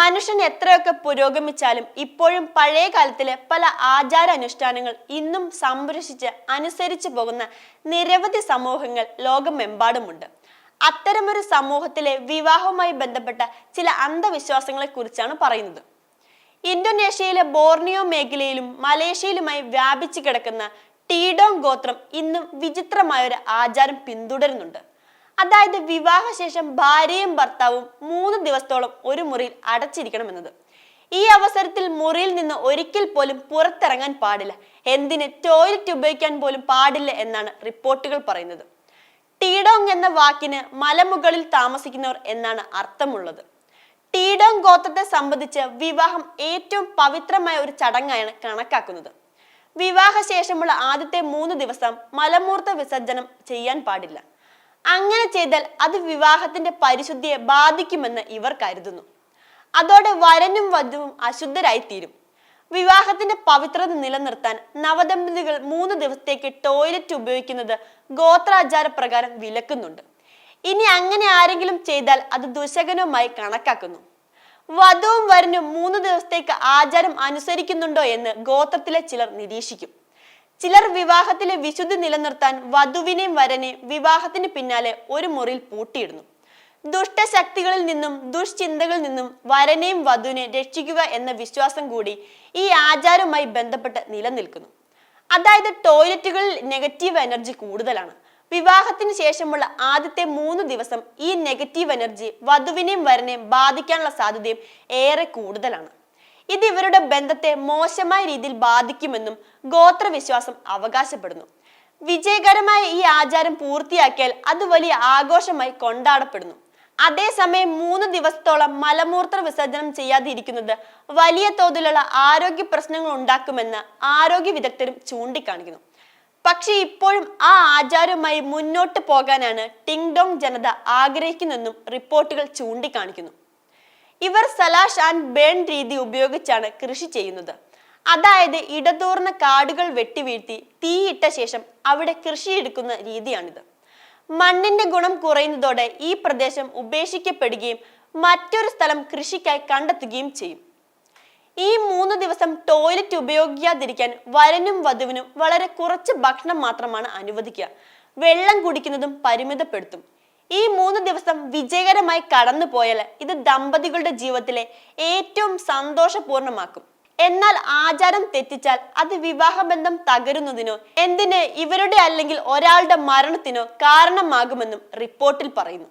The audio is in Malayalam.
മനുഷ്യൻ എത്രയൊക്കെ പുരോഗമിച്ചാലും ഇപ്പോഴും പഴയ കാലത്തിലെ പല ആചാര അനുഷ്ഠാനങ്ങൾ ഇന്നും സംരക്ഷിച്ച് അനുസരിച്ചു പോകുന്ന നിരവധി സമൂഹങ്ങൾ ലോകമെമ്പാടുമുണ്ട്. അത്തരമൊരു സമൂഹത്തിലെ വിവാഹവുമായി ബന്ധപ്പെട്ട ചില അന്ധവിശ്വാസങ്ങളെ കുറിച്ചാണ് പറയുന്നത്. ഇന്തോനേഷ്യയിലെ ബോർണിയോ മേഖലയിലും മലേഷ്യയിലുമായി വ്യാപിച്ചു കിടക്കുന്ന ടീഡോങ് ഗോത്രം ഇന്നും വിചിത്രമായ ഒരു ആചാരം പിന്തുടരുന്നുണ്ട്. അതായത് വിവാഹശേഷം ഭാര്യയും ഭർത്താവും മൂന്ന് ദിവസത്തോളം ഒരു മുറിയിൽ അടച്ചിരിക്കണമെന്നത്. ഈ അവസരത്തിൽ മുറിയിൽ നിന്ന് ഒരിക്കൽ പോലും പുറത്തിറങ്ങാൻ പാടില്ല. എന്തിന് ടോയ്ലറ്റ് ഉപയോഗിക്കാൻ പോലും പാടില്ല എന്നാണ് റിപ്പോർട്ടുകൾ പറയുന്നത്. ടീഡോങ് എന്ന വാക്കിന് മലമുകളിൽ താമസിക്കുന്നവർ എന്നാണ് അർത്ഥമുള്ളത്. ടീഡോങ് ഗോത്രത്തെ സംബന്ധിച്ച് വിവാഹം ഏറ്റവും പവിത്രമായ ഒരു ചടങ്ങായാണ് കണക്കാക്കുന്നത്. വിവാഹശേഷമുള്ള ആദ്യത്തെ മൂന്ന് ദിവസം മലമൂർത്ത വിസർജനം ചെയ്യാൻ പാടില്ല. അങ്ങനെ ചെയ്താൽ അത് വിവാഹത്തിന്റെ പരിശുദ്ധിയെ ബാധിക്കുമെന്ന് ഇവർ കരുതുന്നു. അതോടെ വരനും വധുവും അശുദ്ധരായി തീരും വിവാഹത്തിന്റെ പവിത്രത നിലനിർത്താൻ നവദമ്പതികൾ മൂന്ന് ദിവസത്തേക്ക് ടോയ്ലറ്റ് ഉപയോഗിക്കുന്നത് ഗോത്രാചാര പ്രകാരം വിലക്കുന്നുണ്ട്. ഇനി അങ്ങനെ ആരെങ്കിലും ചെയ്താൽ അത് ദുശകനവുമായി കണക്കാക്കുന്നു. വധുവും വരനും മൂന്ന് ദിവസത്തേക്ക് ആചാരം അനുസരിക്കുന്നുണ്ടോ എന്ന് ഗോത്രത്തിലെ ചിലർ നിരീക്ഷിക്കും. ചിലർ വിവാഹത്തിലെ വിശുദ്ധി നിലനിർത്താൻ വധുവിനെയും വരനെ വിവാഹത്തിന് പിന്നാലെ ഒരു മുറിയിൽ പൂട്ടിയിടുന്നു. ദുഷ്ടശക്തികളിൽ നിന്നും ദുഷ്ചിന്തകളിൽ നിന്നും വരനെയും വധുവിനെ രക്ഷിക്കുക എന്ന വിശ്വാസം കൂടി ഈ ആചാരവുമായി ബന്ധപ്പെട്ട് നിലനിൽക്കുന്നു. അതായത് ടോയ്ലറ്റുകളിൽ നെഗറ്റീവ് എനർജി കൂടുതലാണ്. വിവാഹത്തിന് ശേഷമുള്ള ആദ്യത്തെ മൂന്ന് ദിവസം ഈ നെഗറ്റീവ് എനർജി വധുവിനെയും വരനെയും ബാധിക്കാനുള്ള സാധ്യതയും ഏറെ കൂടുതലാണ്. ഇത് ഇവരുടെ ബന്ധത്തെ മോശമായ രീതിയിൽ ബാധിക്കുമെന്നും ഗോത്രവിശ്വാസം അവകാശപ്പെടുന്നു. വിജയകരമായ ഈ ആചാരം പൂർത്തിയാക്കിയാൽ അത് വലിയ ആഘോഷമായി കൊണ്ടാടപ്പെടുന്നു. അതേസമയം മൂന്ന് ദിവസത്തോളം മലമൂത്ര വിസർജനം ചെയ്യാതിരിക്കുന്നത് വലിയ തോതിലുള്ള ആരോഗ്യ പ്രശ്നങ്ങൾ ഉണ്ടാക്കുമെന്ന് ആരോഗ്യ വിദഗ്ധരും ചൂണ്ടിക്കാണിക്കുന്നു. പക്ഷേ ഇപ്പോഴും ആ ആചാരവുമായി മുന്നോട്ട് പോകാനാണ് ടിങ്ഡോങ് ജനത ആഗ്രഹിക്കുന്നെന്നും റിപ്പോർട്ടുകൾ ചൂണ്ടിക്കാണിക്കുന്നു. ഇവർ സലാഷ് ആൻഡ് ബേൺ രീതി ഉപയോഗിച്ചാണ് കൃഷി ചെയ്യുന്നത്. അതായത് ഇടതൂർന്ന കാടുകൾ വെട്ടിവീഴ്ത്തി തീയിട്ട ശേഷം അവിടെ കൃഷിയെടുക്കുന്ന രീതിയാണിത്. മണ്ണിന്റെ ഗുണം കുറയുന്നതോടെ ഈ പ്രദേശം ഉപേക്ഷിക്കപ്പെടുകയും മറ്റൊരു സ്ഥലം കൃഷിക്കായി കണ്ടെത്തുകയും ചെയ്യും. ഈ മൂന്ന് ദിവസം ടോയ്ലറ്റ് ഉപയോഗിക്കാതിരിക്കാൻ വരനും വധുവിനും വളരെ കുറച്ച് ഭക്ഷണം മാത്രമാണ് അനുവദിക്കുക. വെള്ളം കുടിക്കുന്നതും പരിമിതപ്പെടുത്തും. ഈ മൂന്ന് ദിവസം വിജയകരമായി കടന്നു പോയാൽ ഇത് ദമ്പതികളുടെ ജീവിതത്തിലെ ഏറ്റവും സന്തോഷപൂർണമാക്കും. എന്നാൽ ആചാരം തെറ്റിച്ചാൽ അത് വിവാഹബന്ധം തകരുന്നതിനോ എന്തിന് ഇവരുടെ അല്ലെങ്കിൽ ഒരാളുടെ മരണത്തിനോ കാരണമാകുമെന്നും റിപ്പോർട്ടിൽ പറയുന്നു.